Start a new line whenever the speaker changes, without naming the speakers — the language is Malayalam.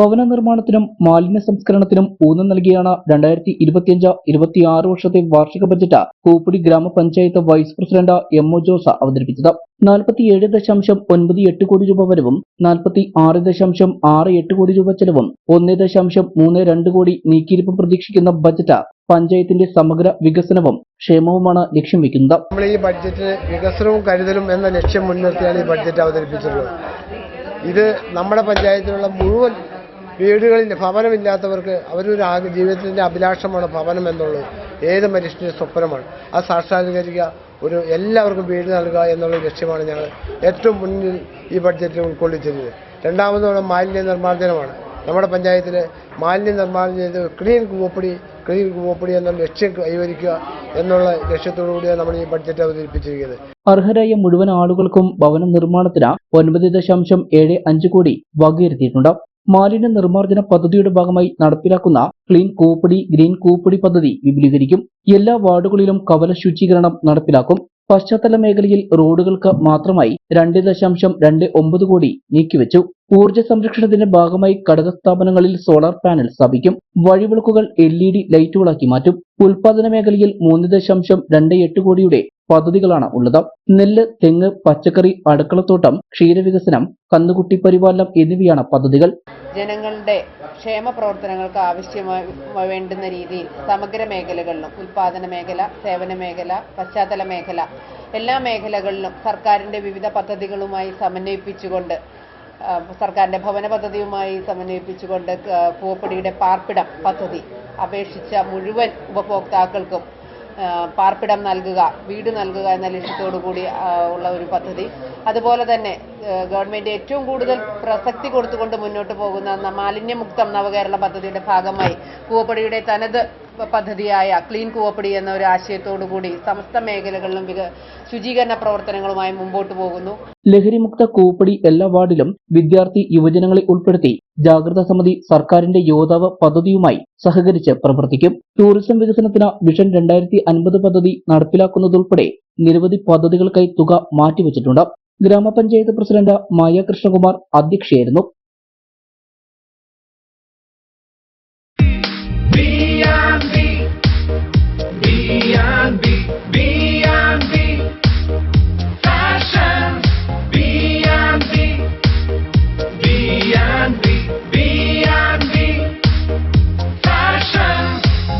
ഭവന നിർമ്മാണത്തിനും മാലിന്യ സംസ്കരണത്തിനും ഊന്നൽ നൽകിയാണ് രണ്ടായിരത്തി ഇരുപത്തിയഞ്ച് ഇരുപത്തിയാറ് വർഷത്തെ വാർഷിക ബജറ്റ് കൂപ്പുടി ഗ്രാമപഞ്ചായത്ത് vice president M O Josa അവതരിപ്പിച്ചത്. നാൽപ്പത്തിയേഴ് ദശാംശം ഒൻപത് എട്ട് കോടി രൂപ വരവും നാൽപ്പത്തി ആറ് ദശാംശം ആറ് എട്ട് കോടി രൂപ ചെലവും ഒന്ന് ദശാംശം മൂന്ന് രണ്ട് കോടി നീക്കിയിരിപ്പ് പ്രതീക്ഷിക്കുന്ന ബജറ്റ് പഞ്ചായത്തിന്റെ സമഗ്ര വികസനവും ക്ഷേമവുമാണ് ലക്ഷ്യം വെക്കുന്നത്.
നമ്മൾ ഈ ബഡ്ജറ്റ് വികസനവും കരുതലും എന്ന ലക്ഷ്യം മുൻനിർത്തിയാണ് ഈ ബഡ്ജറ്റ് അവതരിപ്പിച്ചിട്ടുള്ളത്. ഇത് നമ്മുടെ പഞ്ചായത്തിലുള്ള മുഴുവൻ വീടുകളിൽ ഭവനമില്ലാത്തവർക്ക് അവരൊരു ജീവിതത്തിന്റെ അഭിലാഷമാണ് ഭവനം എന്നുള്ളത്. ഏത് മനുഷ്യന്റെ സ്വപ്നമാണ്. അത് സാക്ഷാത്കരിക്കുക ഒരു എല്ലാവർക്കും വീട് നൽകുക എന്നുള്ള ലക്ഷ്യമാണ് ഞങ്ങൾ ഏറ്റവും മുന്നിൽ ഈ ബഡ്ജറ്റിൽ ഉൾക്കൊള്ളിച്ചിരുന്നത്. രണ്ടാമതോടെ മാലിന്യ നിർമ്മാർജനമാണ്. നമ്മുടെ പഞ്ചായത്തിൽ മാലിന്യ നിർമ്മാർജനം ചെയ്ത് ക്ലീൻ കൂവപ്പടി ക്ലീൻ കൂവപ്പടി എന്ന ലക്ഷ്യം കൈവരിക്കുക എന്നുള്ള ലക്ഷ്യത്തോടു കൂടിയാണ് നമ്മൾ ഈ ബഡ്ജറ്റ് അവതരിപ്പിച്ചിരിക്കുന്നത്.
അർഹരായ മുഴുവൻ ആളുകൾക്കും ഭവന നിർമ്മാണത്തിന് ഒൻപത് ദശാംശം ഏഴ് അഞ്ച് കോടി വകയിരുത്തിയിട്ടുണ്ട്. മാലിന്യ നിർമ്മാർജന പദ്ധതിയുടെ ഭാഗമായി നടപ്പിലാക്കുന്ന ക്ലീൻ കൂപ്പടി ഗ്രീൻ കൂപ്പടി പദ്ധതി വിപുലീകരിക്കും. എല്ലാ വാർഡുകളിലും കവല ശുചീകരണം നടപ്പിലാക്കും. പശ്ചാത്തല മേഖലയിൽ റോഡുകൾക്ക് മാത്രമായി രണ്ട് ദശാംശം രണ്ട് ഒമ്പത് കോടി നീക്കിവച്ചു. ഊർജ സംരക്ഷണത്തിന്റെ ഭാഗമായി ഘടക സ്ഥാപനങ്ങളിൽ സോളാർ പാനൽ സ്ഥാപിക്കും. വഴിവിളക്കുകൾ എൽ ഇ ഡി ലൈറ്റുകളാക്കി മാറ്റും. ഉൽപാദന മേഖലയിൽ മൂന്ന് ദശാംശം രണ്ട് എട്ട് കോടിയുടെ പദ്ധതികളാണ് ഉള്ളത്. നെല്ല് തെങ്ങ് പച്ചക്കറി അടുക്കളത്തോട്ടം ക്ഷീരവികസനം കന്നുകുട്ടി പരിപാലനം എന്നിവയാണ് പദ്ധതികൾ.
ജനങ്ങളുടെ ക്ഷേമ പ്രവർത്തനങ്ങൾക്ക് ആവശ്യമായി വേണ്ടുന്ന രീതിയിൽ സമഗ്ര മേഖലകളിലും ഉൽപാദന മേഖല സേവന മേഖല പശ്ചാത്തല മേഖല എല്ലാ മേഖലകളിലും സർക്കാരിന്റെ വിവിധ പദ്ധതികളുമായി സമന്വയിപ്പിച്ചുകൊണ്ട് സർക്കാരിന്റെ ഭവന പദ്ധതിയുമായി സമന്വയിപ്പിച്ചുകൊണ്ട് പൂപ്പടിയുടെ പാർപ്പിടം പദ്ധതി അപേക്ഷിച്ച മുഴുവൻ ഉപഭോക്താക്കൾക്കും പാർപ്പിടം നൽകുക വീട് നൽകുക എന്ന ലക്ഷ്യത്തോടു കൂടി ഉള്ള ഒരു പദ്ധതി. അതുപോലെ തന്നെ ഗവൺമെന്റ് ഏറ്റവും കൂടുതൽ പ്രസക്തി കൊടുത്തുകൊണ്ട് മുന്നോട്ട് പോകുന്ന മാലിന്യമുക്തം നവകേരള പദ്ധതിയുടെ ഭാഗമായി പൂവപ്പടിയുടെ തനത് പദ്ധതിയായ ക്ലീൻ കൂവപ്പടി എന്ന ഒരു ആശയത്തോടു കൂടി സമസ്ത മേഖലകളിലും വിക ശുചീകരണ പ്രവർത്തനങ്ങളുമായി മുമ്പോട്ട് പോകുന്നു.
ലഹരിമുക്ത കൂവപ്പടി എല്ലാ വാർഡിലും വിദ്യാർത്ഥി യുവജനങ്ങളെ ഉൾപ്പെടുത്തി ജാഗ്രതാ സമിതി സർക്കാരിന്റെ യോദ്ധാവ് പദ്ധതിയുമായി സഹകരിച്ച് പ്രവർത്തിക്കും. ടൂറിസം വികസനത്തിന് വിഷൻ രണ്ടായിരത്തി അൻപത് പദ്ധതി നടപ്പിലാക്കുന്നതുൾപ്പെടെ നിരവധി പദ്ധതികൾക്കായി തുക മാറ്റിവെച്ചിട്ടുണ്ട്. ഗ്രാമപഞ്ചായത്ത് പ്രസിഡന്റ് മായ കൃഷ്ണകുമാർ അധ്യക്ഷയായിരുന്നു.